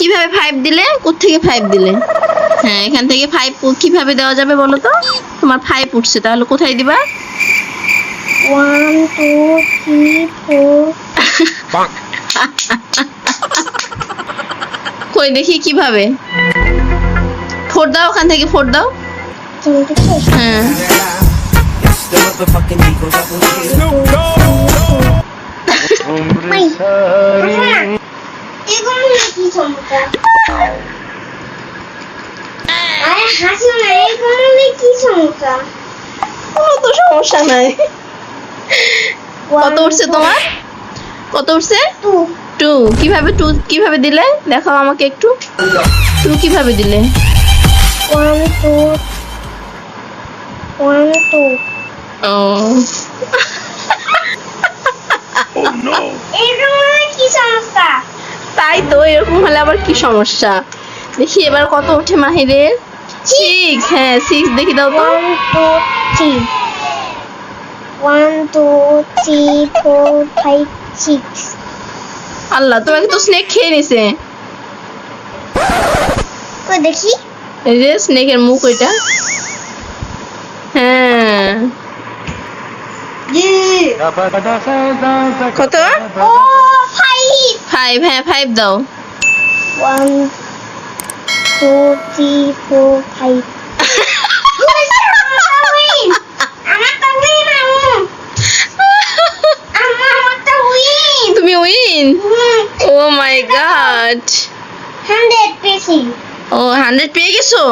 কীভাবে ফাইভ দিলে? কোত্থেকে ফাইভ দিলে? হ্যাঁ এখান থেকে ফাইভ কীভাবে দেওয়া যাবে বলো তো? তোমার ফাইভ উঠছে তাহলে কোথায় দিবা? ওয়ান টু থ্রি ফোর কই দেখি কীভাবে? ফোর দাও ওখান থেকে ফোর দাও। হ্যাঁ। এগুলো কি সমস্যা আরে হাসি না এগুলো কি সমস্যা? কোনো তো সমস্যা নাই। কত উঠছে তোমার? কত উঠছে? টু কীভাবে টু কীভাবে দিলে? দেখাও আমাকে একটু। টু কীভাবে দিলে? ওয়ান টু ওয়ান টু ও। এগুলো কি সমস্যা? তাই তো এরকম হলে আবার কি সমস্যা দেখি এবার কত ওঠে মাহিরের সিক্স হ্যাঁ সিক্স দেখি দাও তো one two three one two three four five six Allah তোমাকে তো স্নেক খেয়ে নিছে তো দেখি এই যে স্নেকের মুখ ওইটা হ্যাঁ কত ও ফাইভ হ্যাঁ ফাইভ দাও। One two three four five তুমি win oh my god hundred পেয়েছি ও হান্ড্রেড পেয়ে গেছো?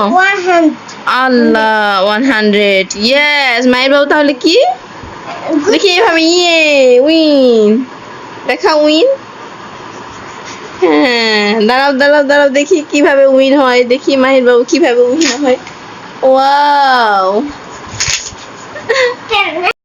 আল্লাহ ওয়ান হান্ড্রেড ইয়েস মায়ের বাবু তাহলে কি? দেখি এভাবে ইয়ে উইন দেখা উইন হ্যাঁ দাঁড়াও দাঁড়াও দাঁড়াও, দেখি কীভাবে উইন হয়, দেখি মাহির বাবু কীভাবে উইন হয়। ওয়াও!